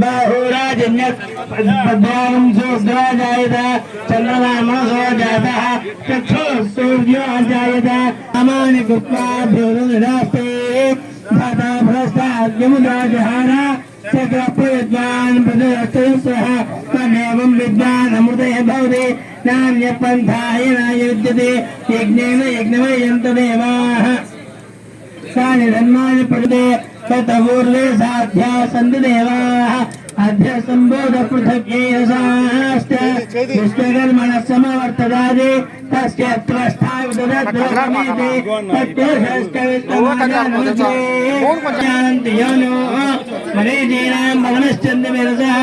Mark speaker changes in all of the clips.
Speaker 1: बाहुराजन्यद्भद्राणं सूद्राजायत चन्द्रमामसो जातः चक्षुः सूर्यो जायत अमानि कृत्वा भ्योनिरास्ते धाता भ्रष्टाद्यमुदाजहार चक्रप्रयज्ञान् प्रदयस्तः तमेवं विद्वान् अमृतः भवति नान्यपन्थाय न युज्यते यज्ञेन यज्ञमयन्तदेवाः तानि धर्माणि पठते ततपूर्वे साध्या सन्ति देवाः अध्य सम्बोध पृथक्येयसाश्च विश्वकर्मणः समवर्तदादि तस्य त्रष्टा विदधद्रहमेति तत्त्वषष्टवित्तमानन्ति यो नो मरीचीनां भवनश्चन्द्रविरसः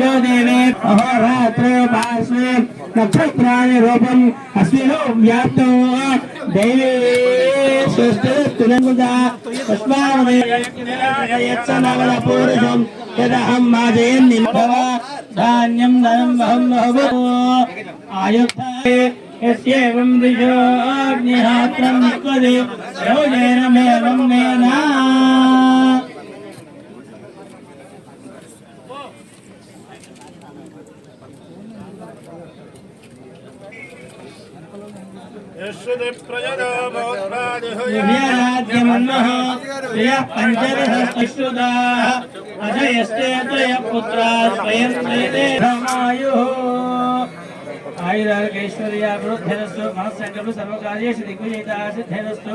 Speaker 1: यो देवे अहोरात्रे पार्श्वे नक्षत्राणि रूपम् अस्मिनो व्याप्तो दैवे सृष्टिस्तुलङ्कुता पुष्पावयत्सनवलपूरुषम् यदहं माजयन् निम्भव धान्यं धनं वहं बहु आयुक्ताय यस्येवं दिशो अग्निहोत्रं निपदे योजनमेवं मेना
Speaker 2: यश्वति प्रजदा भवत्पादिहय
Speaker 1: राज्यमन्नः प्रियः पञ्चदशश्रुताः अजयस्ते त्रयः पुत्राः स्वयं त्रेते धर्मायुः आयुरागैश्वर्या वृद्धिरस्तु मनस्सङ्कल्प सर्वकार्येषु दिग्विजयिता सिद्धिरस्तु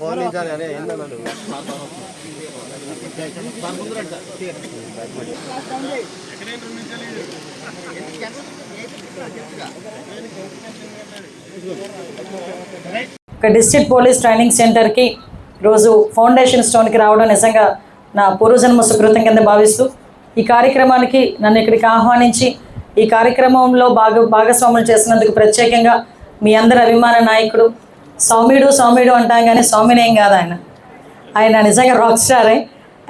Speaker 2: ఫోన్ అనే ఏందన్నాడు
Speaker 3: ఒక డిస్ట్రిక్ట్ పోలీస్ ట్రైనింగ్ సెంటర్కి రోజు ఫౌండేషన్ స్టోన్కి రావడం నిజంగా నా పూర్వజన్మ సుకృతం కింద భావిస్తూ ఈ కార్యక్రమానికి నన్ను ఇక్కడికి ఆహ్వానించి ఈ కార్యక్రమంలో భాగ భాగస్వాములు చేసినందుకు ప్రత్యేకంగా మీ అందరి అభిమాన నాయకుడు సౌమ్యుడు సౌమ్యుడు అంటాం కానీ సౌమ్యుడేం కాదు ఆయన. ఆయన నిజంగా రాక్ స్టారే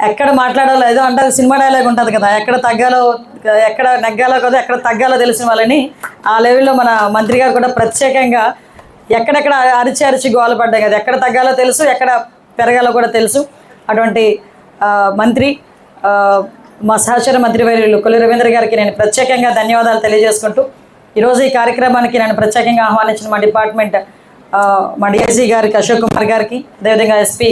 Speaker 3: ఎక్కడ మాట్లాడాలో ఏదో అంటారు సినిమా డైలాగ్ ఉంటుంది కదా. ఎక్కడ తగ్గాలో ఎక్కడ నెగ్గాలో కదా ఎక్కడ తగ్గాలో తెలిసిన వాళ్ళని ఆ లెవెల్లో మన మంత్రి గారు కూడా ప్రత్యేకంగా ఎక్కడెక్కడ అరిచి అరిచి గోల పడ్డాయి కదా. ఎక్కడ తగ్గాలో తెలుసు ఎక్కడ పెరగాలో కూడా తెలుసు. అటువంటి మంత్రి మా సహచర మంత్రి వర్యులు కొల్లి రవీంద్ర గారికి నేను ప్రత్యేకంగా ధన్యవాదాలు తెలియజేసుకుంటూ ఈరోజు ఈ కార్యక్రమానికి నేను ప్రత్యేకంగా ఆహ్వానించిన మా డిపార్ట్మెంట్ మడియాజీ గారికి అశోక్ కుమార్ గారికి అదేవిధంగా ఎస్పీ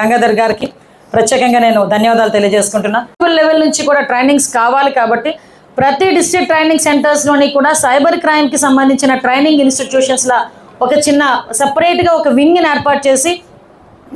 Speaker 3: గంగాధర్ గారికి ప్రత్యేకంగా నేను ధన్యవాదాలు తెలియజేసుకుంటున్నా. లెవెల్ నుంచి కూడా ట్రైనింగ్స్ కావాలి కాబట్టి ప్రతి డిస్ట్రిక్ట్ ట్రైనింగ్ సెంటర్స్లోని కూడా సైబర్ క్రైమ్కి సంబంధించిన ట్రైనింగ్ ఇన్స్టిట్యూషన్స్లో ఒక చిన్న సపరేట్గా ఒక వింగ్ని ఏర్పాటు చేసి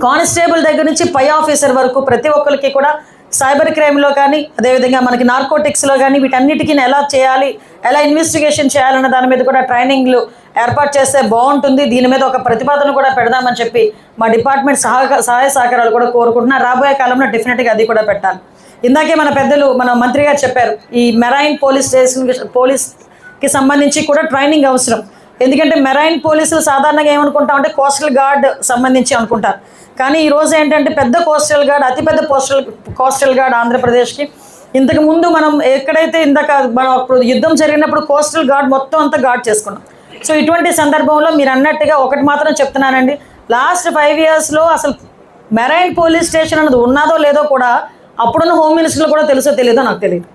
Speaker 3: కానిస్టేబుల్ దగ్గర నుంచి పై ఆఫీసర్ వరకు ప్రతి ఒక్కరికి కూడా సైబర్ క్రైమ్లో కానీ అదేవిధంగా మనకి నార్కోటిక్స్లో కానీ వీటన్నిటికీ ఎలా చేయాలి ఎలా ఇన్వెస్టిగేషన్ చేయాలన్న దాని మీద కూడా ట్రైనింగ్లు ఏర్పాటు చేస్తే బాగుంటుంది. దీని మీద ఒక ప్రతిపాదన కూడా పెడదామని చెప్పి మా డిపార్ట్మెంట్ సహక సహాయ సహకారాలు కూడా కోరుకుంటున్నా. రాబోయే కాలంలో డెఫినెట్గా అది కూడా పెట్టాలి. ఇందాకే మన పెద్దలు మన మంత్రి గారు చెప్పారు ఈ మెరైన్ పోలీస్ స్టేషన్ పోలీస్కి సంబంధించి కూడా ట్రైనింగ్ అవసరం. ఎందుకంటే మెరైన్ పోలీసులు సాధారణంగా ఏమనుకుంటాం అంటే కోస్టల్ గార్డ్ సంబంధించి అనుకుంటారు. కానీ ఈరోజు ఏంటంటే పెద్ద కోస్టల్ గార్డ్ అతిపెద్ద కోస్టల్ కోస్టల్ గార్డ్ ఆంధ్రప్రదేశ్కి ఇంతకు ముందు మనం ఎక్కడైతే ఇందాక మనం అప్పుడు యుద్ధం జరిగినప్పుడు కోస్టల్ గార్డ్ మొత్తం అంతా గార్డ్ చేసుకున్నాం. సో ఇటువంటి సందర్భంలో మీరు అన్నట్టుగా ఒకటి మాత్రం చెప్తున్నానండి. లాస్ట్ ఫైవ్ ఇయర్స్లో అసలు మెరైన్ పోలీస్ స్టేషన్ అన్నది ఉన్నదో లేదో కూడా అప్పుడున్న హోమ్ మినిస్టర్లు కూడా తెలుసో తెలియదో నాకు తెలియదు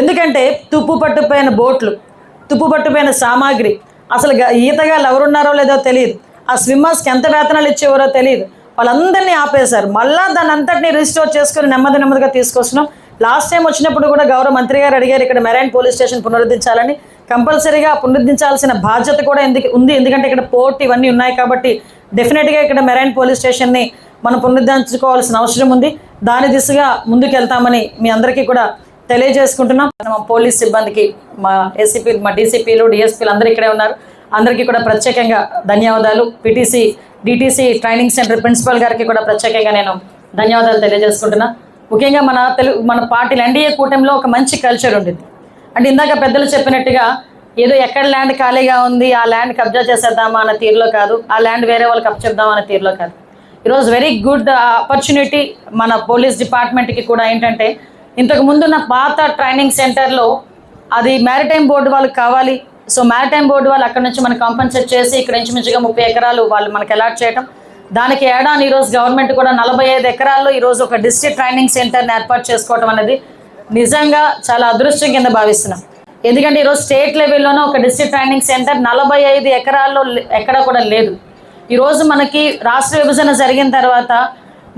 Speaker 3: ఎందుకంటే తుప్పు పట్టుపోయిన బోట్లు తుప్పు పట్టుపోయిన సామాగ్రి అసలు గ- ఈతగాళ్ళు ఎవరున్నారో లేదో తెలియదు. ఆ స్విమ్మర్స్కి ఎంత వేతనాలు ఇచ్చేవారో తెలియదు. వాళ్ళందరినీ ఆపేశారు. మళ్ళా దాని అంతటినీ రిజిస్టోర్ చేసుకుని నెమ్మది నెమ్మదిగా తీసుకొస్తున్నాం. లాస్ట్ టైం వచ్చినప్పుడు కూడా గౌరవ మంత్రి గారు అడిగారు ఇక్కడ మెరైన్ పోలీస్ స్టేషన్ పునరుద్ధరించాలని కంపల్సరీగా పునరుద్ధరించాల్సిన బాధ్యత కూడా ఎందుకు ఉంది? ఎందుకంటే ఇక్కడ పోర్ట్ ఇవన్నీ ఉన్నాయి కాబట్టి డెఫినెట్గా ఇక్కడ మెరైన్ పోలీస్ స్టేషన్ని మనం పునరుద్ధరించుకోవాల్సిన అవసరం ఉంది. దాని దిశగా ముందుకు వెళ్తామని మీ అందరికీ కూడా తెలియజేసుకుంటున్నాం. మా పోలీస్ సిబ్బందికి మా ఏసీపీ మా డీసీపీలు డిఎస్పీలు అందరూ ఇక్కడే ఉన్నారు. అందరికీ కూడా ప్రత్యేకంగా ధన్యవాదాలు. PTC DTC training centre principal గారికి కూడా ప్రత్యేకంగా నేను ధన్యవాదాలు తెలియజేసుకుంటున్నా. ముఖ్యంగా మన తెలుగు మన పార్టీలు ఎన్డీఏ కూటమిలో ఒక మంచి కల్చర్ ఉండింది అంటే ఇందాక పెద్దలు చెప్పినట్టుగా ఏదో ఎక్కడ ల్యాండ్ ఖాళీగా ఉంది ఆ ల్యాండ్ కబ్జా చేసేద్దామా అనే తీరులో కాదు ఆ ల్యాండ్ వేరే వాళ్ళకి అప్పచెప్దామా అనే తీరులో కాదు. ఈరోజు వెరీ గుడ్ ఆపర్చునిటీ మన పోలీస్ డిపార్ట్మెంట్కి కూడా ఏంటంటే ఇంతకు ముందున్న పాత ట్రైనింగ్ సెంటర్లో అది మ్యారిటైమ్ బోర్డు వాళ్ళకి కావాలి. సో మ్యారిటైమ్ బోర్డు వాళ్ళు అక్కడ నుంచి మనం కాంపన్సేట్ చేసి ఇక్కడ ఇంచుమించుగా ముప్పై ఎకరాలు వాళ్ళు మనకి అలాట్ చేయడం దానికి ఏడాది ఈరోజు గవర్నమెంట్ కూడా నలభై ఐదు ఎకరాల్లో ఈరోజు ఒక డిస్ట్రిక్ట్ ట్రైనింగ్ సెంటర్ని ఏర్పాటు చేసుకోవడం అనేది నిజంగా చాలా అదృష్టం కింద భావిస్తున్నాం. ఎందుకంటే ఈరోజు స్టేట్ లెవెల్లోనే ఒక డిస్ట్రిక్ట్ ట్రైనింగ్ సెంటర్ నలభై ఐదు ఎకరాల్లో ఎక్కడ కూడా లేదు. ఈరోజు మనకి రాష్ట్ర విభజన జరిగిన తర్వాత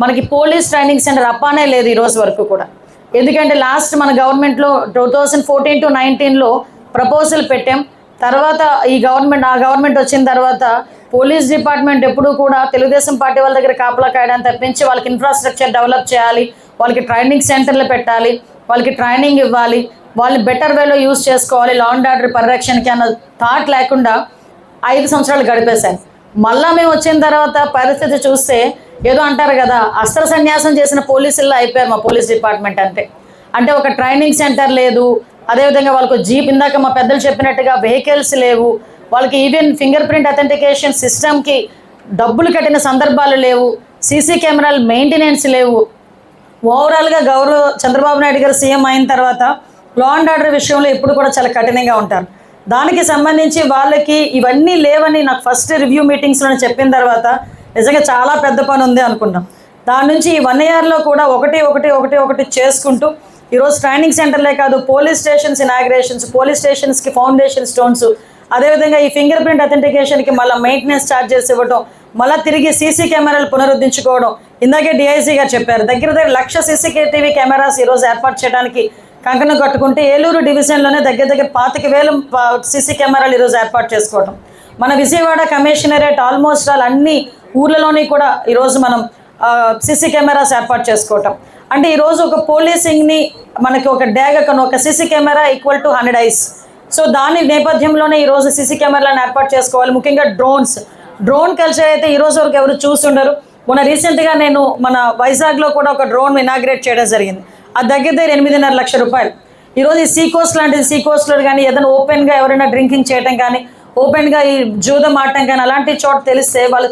Speaker 3: మనకి పోలీస్ ట్రైనింగ్ సెంటర్ అప్పానే లేదు ఈరోజు వరకు కూడా. ఎందుకంటే లాస్ట్ మన గవర్నమెంట్లో టూ థౌజండ్ ఫోర్టీన్ టు నైన్టీన్లో ప్రపోజల్ పెట్టాం. తర్వాత ఈ గవర్నమెంట్ ఆ గవర్నమెంట్ వచ్చిన తర్వాత పోలీస్ డిపార్ట్మెంట్ ఎప్పుడూ కూడా తెలుగుదేశం పార్టీ వాళ్ళ దగ్గర కాపలా కాయడానికి తప్పించి వాళ్ళకి ఇన్ఫ్రాస్ట్రక్చర్ డెవలప్ చేయాలి వాళ్ళకి ట్రైనింగ్ సెంటర్లు పెట్టాలి వాళ్ళకి ట్రైనింగ్ ఇవ్వాలి వాళ్ళని బెటర్ వేలో యూజ్ చేసుకోవాలి లాండ్ ఆర్డర్ పరిరక్షణకి అన్న థాట్ లేకుండా ఐదు సంవత్సరాలు గడిపేశాను. మళ్ళా మేము వచ్చిన తర్వాత పరిస్థితి చూస్తే ఏదో అంటారు కదా అస్త్ర సన్యాసం చేసిన పోలీసుల్లో అయిపోయారు మా పోలీస్ డిపార్ట్మెంట్ అంతే. అంటే ఒక ట్రైనింగ్ సెంటర్ లేదు అదేవిధంగా వాళ్ళకు జీప్ ఇందాక మా పెద్దలు చెప్పినట్టుగా వెహికల్స్ లేవు వాళ్ళకి ఈవెన్ ఫింగర్ ప్రింట్ అథెంటికేషన్ సిస్టమ్కి డబ్బులు కట్టిన సందర్భాలు లేవు సీసీ కెమెరాలు మెయింటెనెన్స్ లేవు. ఓవరాల్గా గౌరవ చంద్రబాబు నాయుడు గారు సీఎం అయిన తర్వాత లా అండ్ ఆర్డర్ విషయంలో ఇప్పుడు కూడా చాలా కఠినంగా ఉంటారు. దానికి సంబంధించి వాళ్ళకి ఇవన్నీ లేవని నాకు ఫస్ట్ రివ్యూ మీటింగ్స్లో చెప్పిన తర్వాత నిజంగా చాలా పెద్ద పని ఉంది అనుకున్నాం. దాని నుంచి ఈ వన్ ఇయర్లో కూడా ఒకటి ఒకటి ఒకటి ఒకటి చేసుకుంటూ ఈరోజు ట్రైనింగ్ సెంటర్లే కాదు పోలీస్ స్టేషన్స్ ఇనాగ్రేషన్స్ పోలీస్ స్టేషన్స్కి ఫౌండేషన్ స్టోన్స్ అదేవిధంగా ఈ ఫింగర్ ప్రింట్ అథెంటికేషన్కి మళ్ళీ మెయింటెనెన్స్ ఛార్జెస్ ఇవ్వడం మళ్ళీ తిరిగి సీసీ కెమెరాలు పునరుద్ధరించుకోవడం ఇందాకే డిఐసీ గారు చెప్పారు దగ్గర దగ్గర లక్ష సీసీటీవీ కెమెరాస్ ఈరోజు ఏర్పాటు చేయడానికి కంకణం కట్టుకుంటే ఏలూరు డివిజన్లోనే దగ్గర దగ్గర పాతిక వేలు సీసీ కెమెరాలు ఈరోజు ఏర్పాటు చేసుకోవటం. మన విజయవాడ కమిషనరేట్ ఆల్మోస్ట్ ఆల్ అన్ని ఊర్లలోని కూడా ఈరోజు మనం సీసీ కెమెరాస్ ఏర్పాటు చేసుకోవటం. అంటే ఈరోజు ఒక పోలీసింగ్ని మనకి ఒక డ్యాగ్ ఒక CC camera equal to hundred eyes. So దాని నేపథ్యంలోనే ఈరోజు సీసీ కెమెరాలను ఏర్పాటు చేసుకోవాలి. ముఖ్యంగా డ్రోన్స్. డ్రోన్ కల్చర్ అయితే ఈరోజు వరకు ఎవరు చూస్తుండరు. మొన్న రీసెంట్గా నేను మన వైజాగ్లో కూడా ఒక డ్రోన్ ఇనాగ్రేట్ చేయడం జరిగింది. అది దగ్గర దగ్గర ఎనిమిదిన్నర లక్ష రూపాయలు. ఈరోజు ఈ సీకోస్ లాంటిది సీకోస్లో కానీ ఏదైనా ఓపెన్గా ఎవరైనా డ్రింకింగ్ చేయటం కానీ ఓపెన్గా ఈ జూదం ఆడటం కానీ అలాంటి చోట తెలిస్తే వాళ్ళు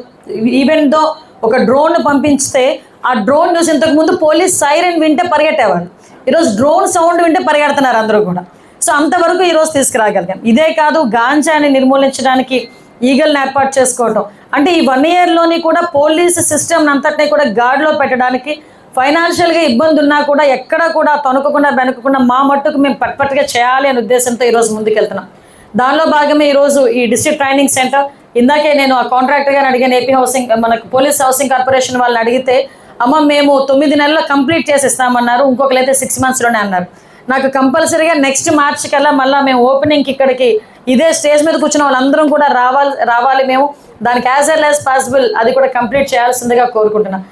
Speaker 3: ఈవెన్ దో ఒక డ్రోన్ పంపించితే ఆ డ్రోన్ చూసి ఇంతకుముందు పోలీస్ సైరన్ వింటే పరిగెట్టేవాళ్ళు. ఈరోజు డ్రోన్ సౌండ్ వింటే పరిగెడుతున్నారు అందరూ కూడా. సో అంతవరకు ఈరోజు తీసుకురాగలిగాం. ఇదే కాదు గాంజాని నిర్మూలించడానికి ఈగల్ని ఏర్పాటు చేసుకోవటం. అంటే ఈ వన్ ఇయర్లోని కూడా పోలీస్ సిస్టమ్ అంతటినీ కూడా గాడిలో పెట్టడానికి ఫైనాన్షియల్గా ఇబ్బంది ఉన్నా కూడా ఎక్కడ కూడా తణుకకుండా వెనుకకుండా మా మట్టుకు మేము పట్పట్టుగా చేయాలి అనే ఉద్దేశంతో ఈరోజు ముందుకెళ్తున్నాం. దానిలో భాగమే ఈరోజు ఈ డిస్ట్రిక్ట్ ట్రైనింగ్ సెంటర్. ఇందాకే నేను ఆ కాంట్రాక్టర్ గారిని అడిగాను ఏపీ హౌసింగ్ మనకు పోలీస్ హౌసింగ్ కార్పొరేషన్ వాళ్ళని అడిగితే అమ్మ మేము తొమ్మిది నెలల్లో కంప్లీట్ చేసి ఇస్తామన్నారు ఇంకొకరైతే సిక్స్ మంత్స్లోనే అన్నారు. నాకు కంపల్సరీగా నెక్స్ట్ మార్చ్ కల్లా మళ్ళీ మేము ఓపెనింగ్కి ఇక్కడికి ఇదే స్టేజ్ మీద కూర్చున్న వాళ్ళందరం కూడా రావాలి రావాలి మేము. దానికి యాజ్ ఎల్ యాజ్ పాసిబుల్ అది కూడా కంప్లీట్ చేయాల్సిందిగా కోరుకుంటున్నాను